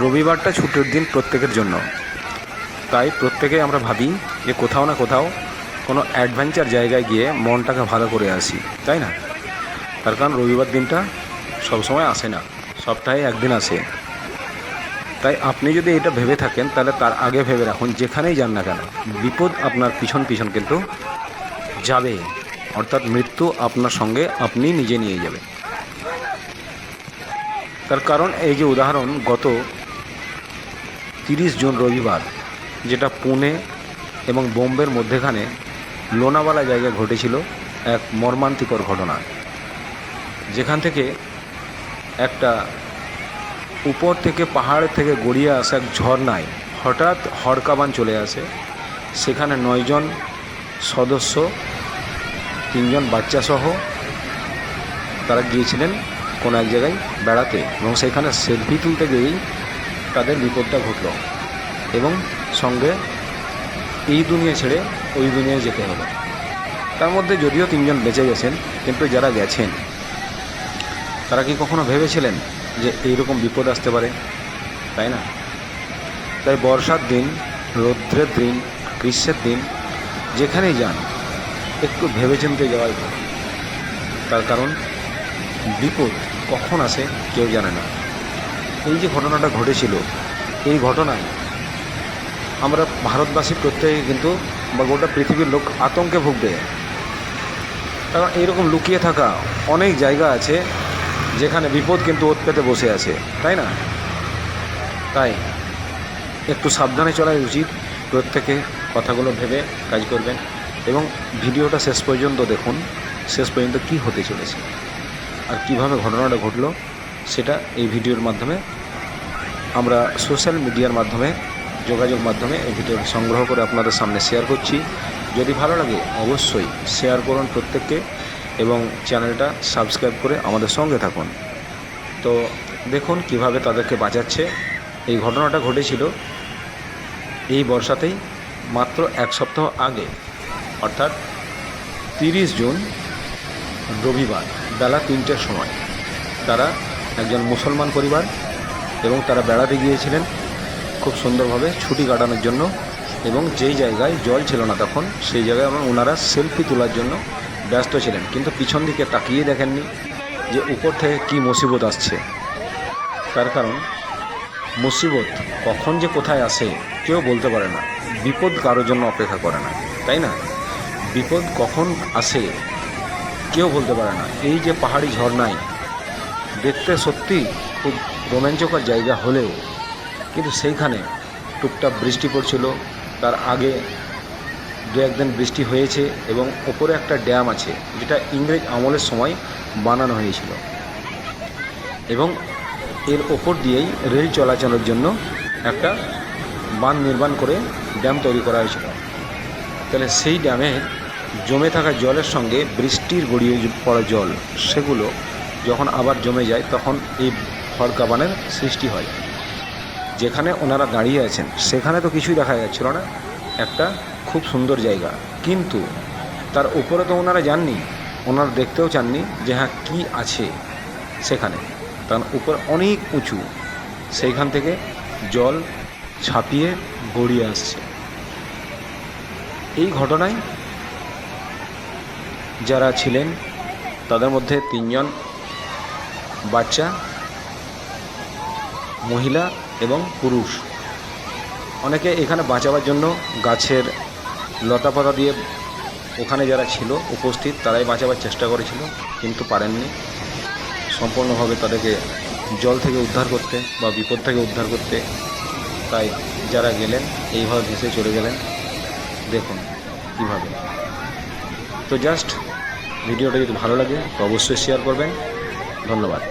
রবিবারটা ছুটির দিন প্রত্যেকের জন্য। তাই প্রত্যেকে আমরা ভাবি যে কোথাও না কোথাও কোনো অ্যাডভেঞ্চার জায়গায় গিয়ে মনটাকে ভালো করে আসি, তাই না? তার কারণ রবিবার দিনটা সবসময় আসে না, সপ্তাহে একদিন আসে। তাই আপনি যদি এটা ভেবে থাকেন, তাহলে তার আগে ভেবে রাখুন, যেখানেই যান না কেন, বিপদ আপনার পিছন পিছন কিন্তু যাবে। অর্থাৎ মৃত্যু আপনার সঙ্গে আপনি নিজে নিয়ে যাবে তার কারণ এই যে উদাহরণ, গত তিরিশ জুন রবিবার, যেটা পুনে এবং বোম্বের মধ্যেখানে লোনাওয়ালা জায়গায় ঘটেছিল এক মর্মান্তিকর ঘটনা। যেখান থেকে একটা উপর থেকে পাহাড় থেকে গড়িয়ে আসা এক ঝর্ণায় হঠাৎ হড়কাবান চলে আসে। সেখানে নয়জন সদস্য তিনজন বাচ্চা সহ তারা গিয়েছিলেন কোনো এক জায়গায় বেড়াতে এবং সেখানে সেলফি তুলতে গিয়েই তাদের বিপদটা ঘটল এবং সঙ্গে এই দুনিয়া ছেড়ে ওই দুনিয়ায় যেতে হবে। তার মধ্যে যদিও তিনজন বেঁচে গেছেন, কিন্তু যারা গেছেন, তারা কি কখনো ভেবেছিলেন যে এইরকম বিপদ আসতে পারে? তাই না? তাই বর্ষার দিন, রৌদ্রের দিন, গ্রীষ্মের দিন, যেখানেই যান, একটু ভেবেচিন্তে যাওয়াই তার কারণ, বিপদ কখন আসে কেউ জানে না। এই যে ঘটনাটা ঘটেছিল, এই ঘটনায় আমরা ভারতবাসী প্রত্যেকে কিন্তু বা গোটা পৃথিবীর লোক আতঙ্কে ভুগবে। কারণ এইরকম লুকিয়ে থাকা অনেক জায়গা আছে যেখানে বিপদ কিন্তু ওত পেতে বসে আছে, তাই না? তাই একটু সাবধানে চলাই উচিত, প্রত্যেকে কথাগুলো ভেবে কাজ করবেন এবং ভিডিওটা শেষ পর্যন্ত দেখুন, শেষ পর্যন্ত কি হতে চলেছে আর কীভাবে ঘটনাটা ঘটলো সেটা এই ভিডিওর মাধ্যমে আমরা সোশ্যাল মিডিয়ার মাধ্যমে, যোগাযোগ মাধ্যমে এই ভিডিও সংগ্রহ করে আপনাদের সামনে শেয়ার করছি। যদি ভালো লাগে অবশ্যই শেয়ার করুন প্রত্যেককে এবং চ্যানেলটা সাবস্ক্রাইব করে আমাদের সঙ্গে থাকুন। তো দেখুন কীভাবে তাদেরকে বাঁচাচ্ছে। এই ঘটনাটা ঘটেছিল এই বর্ষাতেই মাত্র এক সপ্তাহ আগে, অর্থাৎ তিরিশ জুন রবিবার বেলা তিনটের সময়। তারা একজন মুসলমান পরিবার এবং তারা বেড়াতে গিয়েছিলেন খুব সুন্দরভাবে ছুটি কাটানোর জন্য এবং যেই জায়গায় জল ছিল না তখন, সেই জায়গায় আমার ওনারা সেলফি তোলার জন্য ব্যস্ত ছিলেন। কিন্তু পিছন দিকে তাকিয়ে দেখেননি যে উপর থেকে কী মুসিবত আসছে। তার কারণ, মুসিবত কখন যে কোথায় আসে কেউ বলতে পারে না। বিপদ কারোর জন্য অপেক্ষা করে না, তাই না? বিপদ কখন আসে কেউ বলতে পারে না। এই যে পাহাড়ি ঝর্ণায় দেখতে সত্যি খুব রোমাঞ্চকর জায়গা হলেও, কিন্তু সেইখানে টুকটাক বৃষ্টি পড়ছিল। তার আগে দু একদিন বৃষ্টি হয়েছে এবং ওপরে একটা ড্যাম আছে, যেটা ইংরেজ আমলের সময় বানানো হয়েছিল। এবং এর ওপর দিয়েই রেল চলাচলের জন্য একটা বাঁধ নির্মাণ করে ড্যাম তৈরি করা হয়েছিল। তাহলে সেই ড্যামে জমে থাকা জলের সঙ্গে বৃষ্টির গড়িয়ে পড়া জল, সেগুলো যখন আবার জমে যায়, তখন এই হড়কাবানের সৃষ্টি হয়। যেখানে ওনারা দাঁড়িয়ে আছেন, সেখানে তো কিছুই দেখা যাচ্ছিল না। একটা খুব সুন্দর জায়গা। কিন্তু তার উপরে তো ওনারা যাননি। ওনারা দেখতেও চাননি যে হ্যাঁ কী আছে সেখানে। তার উপর অনেক উঁচু। সেইখান থেকে জল ছাপিয়ে গড়িয়ে আসছে। এই ঘটনায় যারা ছিলেন, তাদের মধ্যে তিনজন বাচ্চা, মহিলা এবং পুরুষ। অনেকে এখানে বাঁচাবার জন্য গাছের লতাপাতা দিয়ে ওখানে যারা ছিল উপস্থিত, তারাই বাঁচাবার চেষ্টা করেছিল, কিন্তু পারেননি। সম্পূর্ণভাবে তাদেরকে জল থেকে উদ্ধার করতে বা বিপদ থেকে উদ্ধার করতে তাই যারা গেলেন, এইভাবে ভেসে চলে গেলেন। দেখুন কীভাবে। তো জাস্ট ভিডিওটা যদি ভালো লাগে, তো অবশ্যই শেয়ার করবেন। ধন্যবাদ।